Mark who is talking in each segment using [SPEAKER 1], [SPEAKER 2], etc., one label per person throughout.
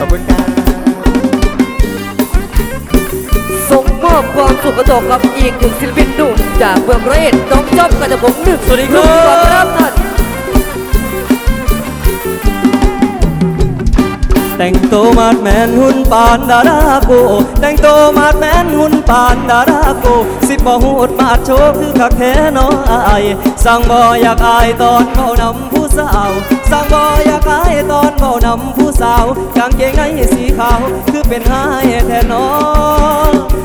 [SPEAKER 1] ขอบคุณครับ
[SPEAKER 2] ส่งมอบความสุขกระจกกับอีกหนึ่งศิลปินหนุ่มจากเมืองร้อยเอ็ดน้องจ๊อบกระผมหนึ่ง
[SPEAKER 1] สวัสดีครับ
[SPEAKER 2] ขอบครับท่าน
[SPEAKER 1] แต่งตัวมาดแมนหุ่นปานดาราโกแต่งตัวมาดแมนหุ่นปานดาราโกสิบบ่หูดมาดโชว์คือคักแท้น้ออายสั่งบ่อยากอายตอนเมานำผู้สาวสั่งบ่อยากอายตอนเมานำผู้สาวกางเกงในสีขาวคือเป็นหายแท้น้อ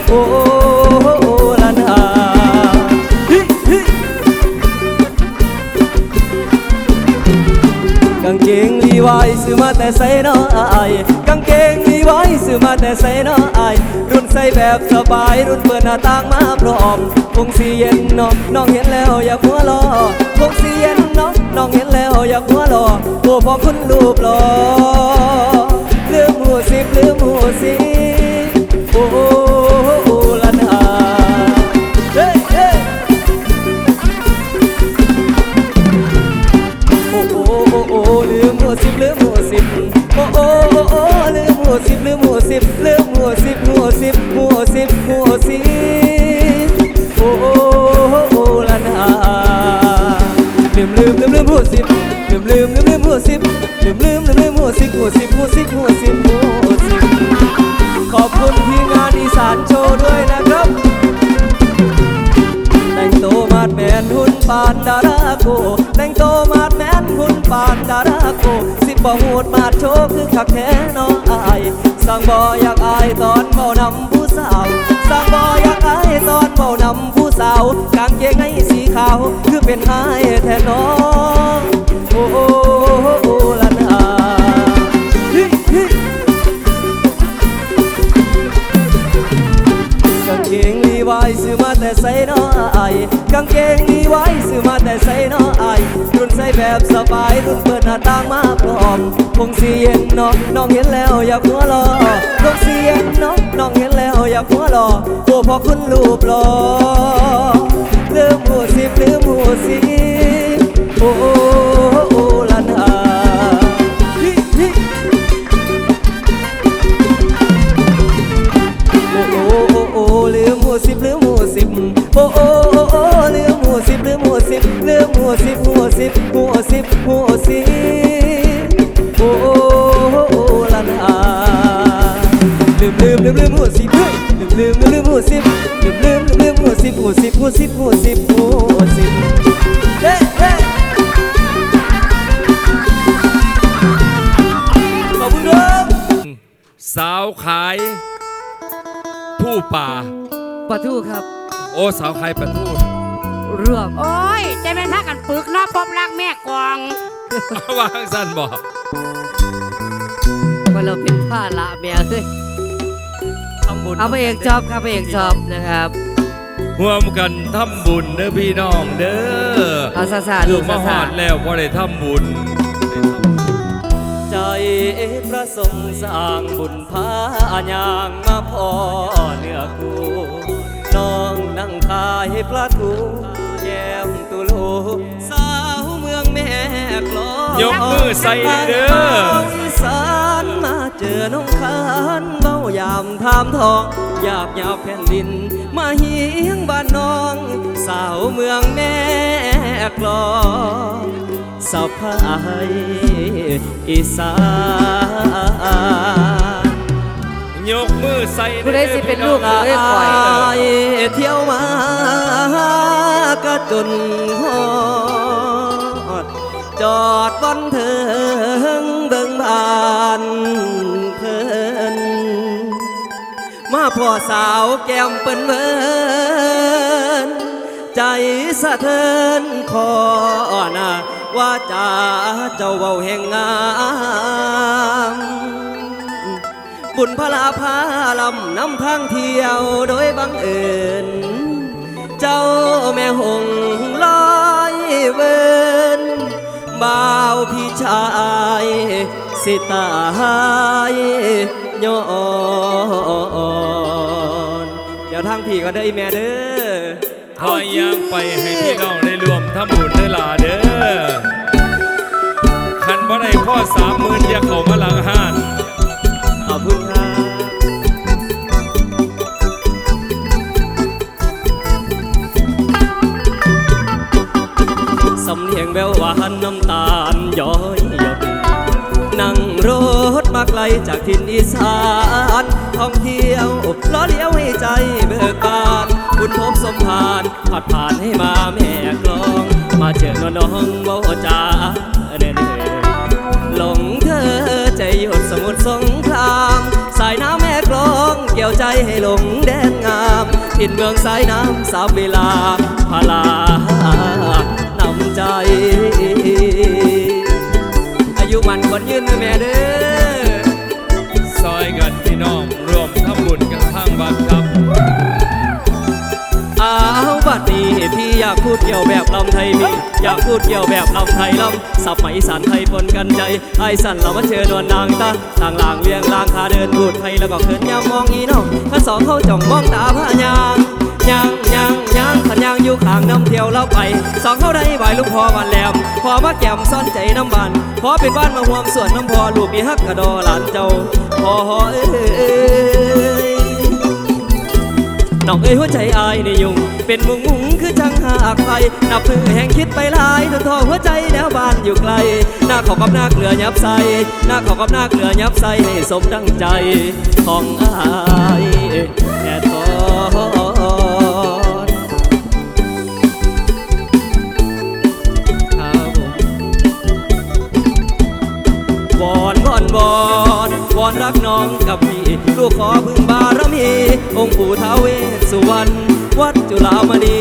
[SPEAKER 1] โอ้ กางเกงลีไวายซื้อมาแต่ใส่น้ออายกางเกงลีไวายซื้อมาแต่ใส่น้ออายรุ่นใส่แบบสบายรุ่นเปิดหน้าต่างมาพร้อมคงสีเย็นน้องน้องเห็นแล้วอย่าหัวรอคงสีเย็นน้องน้องเห็นแล้วอย่าหัวรอโอ้พอคุณรูปหล่อ ลืมหัวสิบโอ้โอ้โอ้โอ้ลืมหัวสิบลืมหัวสิบลืมหัวสิบหัวสิบหัวสิบหัวสิบโอ้โอ้โอ้ละนาลืมลืมลืมลืมหัวสิบลืมลืมลืมลืมหัวสิบลืมลืมลืมลืมหัวสิบหัวสิบหัวสิบหัวสิบหัวสิบขอบคุณที่งานอีสานโชว์ด้วยนะครับแต่งตัวมาดแมนหุ่นปานดาราโกแต่งโตมาดแมนหุ่นปานดาราโก บ่หูดมาดโชคคือคักแท้น้องอายสั่งบ่อยากอายตอนเมานำผู้สาวสั่งบ่อยากอายตอนเมานำผู้สาวกางเกงในสีขาวคือเป็นหายแท้น้องโอ้ แบบสบายรุ่นเปิดหน้าต่างมาพร้อมคงสีเย็นเนาะน้องเห็นแล้วอยากหัวรอคงสีเย็นเนาะน้องเห็นแล้วอยากหัวรอโอ้พอคุณรูปหล่อลืมหัวสิลืมหัวสิโอ้ หัวสิบหัวสิบโอ้โอ้โอ้โอ้ละนาลืมลืมลืมลืมหัวสิบลืมลืมลืมลืมหัวสิบลืมลืมลืมลืมหัวสิบหัวสิบหัวสิบหัวสิบหัวสิบเฮ้เฮ้ขอบคุณครับ
[SPEAKER 3] สาวขายผู้ป่า
[SPEAKER 2] ปะทูครับ
[SPEAKER 3] โอ้สาวขายปลา ทู
[SPEAKER 2] ร่วม
[SPEAKER 4] โอ้ยใจเป็นพากันปึกเนาะพบรักแม่กวาง
[SPEAKER 3] วางสั้นบอก
[SPEAKER 2] ว่าเราเป็นผ้าละเมียเลย
[SPEAKER 1] ทำบุญ
[SPEAKER 2] เอาไปเอกชอบครับไปเอกชอบนะครับ
[SPEAKER 3] ร่วมกันทำบุญเด้อพี่น้องเด้อ
[SPEAKER 2] เอาซาซา
[SPEAKER 3] ลู
[SPEAKER 2] ดู
[SPEAKER 3] ก
[SPEAKER 2] ซา
[SPEAKER 3] มาห
[SPEAKER 2] ซา
[SPEAKER 3] อดแล้วพอได้ทำบุญ
[SPEAKER 1] ใจพระสงฆ์สร้างบุญพายางมาพอเนื้อกูน้องนั่งขายปลาทูแย
[SPEAKER 3] กมือใส่เด้อ
[SPEAKER 1] อีสานมาเจอน้องคานเบ้ายามถามทองหยาบหยาบแผ่นดิน มาเฮียงบ้านน้อง สาวเมืองแม่กลอยสาวพายอีสาน
[SPEAKER 3] ยกมือใส่
[SPEAKER 2] ผู้ใดสิเป็นลูกของเอ้ยข่อย
[SPEAKER 1] ยเที่ยวมากระจนฮอด จอดบนเถิงเบิ่งบานเพิ่นมาพ่อสาวแก้มเปิ้นเวินใจสะเทินขอนาว่าจาเจ้าเว้าแห่งงามบุญพลาพาลำนำทางเที่ยวโดยบังเอิญเจ้าแม่หงายสิตายย้อนเดี๋ยวทางพี่ก็ได้แม่เด้อ
[SPEAKER 3] คอยยางไปให้พี่น้องได้รวมทำบุญได้ลาเด้อคันบ่ได้พ่อสามหมื่นอย่าเข้ามาหลังห้า น้ำ
[SPEAKER 1] ตาลย้อยหยดนั่งรถมาไกลจากถิ่นอีสานท่องเที่ยวล้อเลี้ยวให้ใจเบิกบานบุญพบสมพานผัดผ่านให้มาแม่กลอง มาเจอน้องน้องเว่าจาเด่นหลงเธอใจหยดสมุทรสงคราม สายน้ำแม่กลองเกี่ยวใจให้หลงแดนงามถิ่นเมืองสายน้ำสามเวลาพาลา ใจ อายุมันคนยืนแม่เด้อ
[SPEAKER 3] ซอยกันพี่น้องรวมทำบุญกันทางวัดครับ
[SPEAKER 1] อ้าวบัดนี้พี่อยากพูดเกี่ยวแบบลำไทยพี่อยากพูดเกี่ยวแบบลำไทยลำสับไหมสันไทยปนกันใจไอสันเรามาเชิญนวลนางตาต่างหลางเวียงลางคาเดินพูดไทยแล้วก็เขินยามมองอีน้องทั้งสองเขาจ้องมองตาพระยา ที่ยวเราไปสองเขาได้ไหวลูกพอวันแหลมพอมาแก้มซ่อนใจน้ำบานพอเป็นบ้านมาห่วมส่วนน้ำพอลูกมีฮักกระดอหลานเจ้าพอเอ้ยน้องเอ้ยหัวใจอายในยุง เป็นมุงมุงคือจังหากไฟนับมือแห่งคิดไปลายทนทอหัวใจแนวบ้านอยู่ไกล หน้าขอกับหน้าเกลือยับใสหน้าขอกับหน้าเกลือยับใสให้สมดังใจของอาย องกับพี่ลูกขอพึ่งบารมี องค์ปู่ท้าวเวสสุวรรณวัดจุฬามณี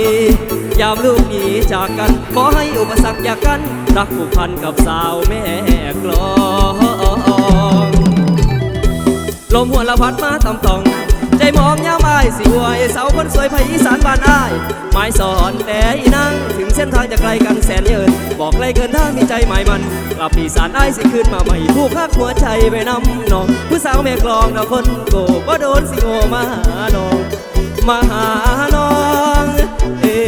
[SPEAKER 1] ยามลูกหนีจากกัน ขอให้อุปสรรคอย่ากัน รักผูกพันกับสาวแม่กลอง ลมหัวละพัดมาตำตองใจมองามอายสิหวยเสาวคนสวยภาคอีสานบ้านอายหมายสอนแต่อีนั่งถึงเส้นทางจะไกลกันแสนเยินบอกไกลเกินถ้ามีใจหมายมันกลับอีสานอายสิคืนมาใหม่ผู้คักหัวใจไปนำน้องผู้สาวแม่กลองนะคนโกบ่โดนสิโงมาหาน้องมาหาน้องเอ้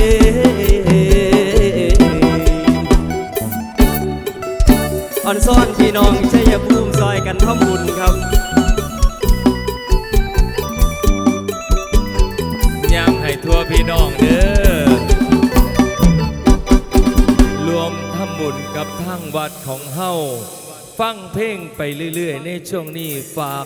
[SPEAKER 1] อ่อนซ่อนพี่น้องชัยภูมิซอยกันทำบุญครับ
[SPEAKER 3] ทั่วพี่น้องเด้อรวมทำบุญกับทางวัดของเฮาฟังเพลงไปเรื่อย ๆ ในช่วงนี้ฝาก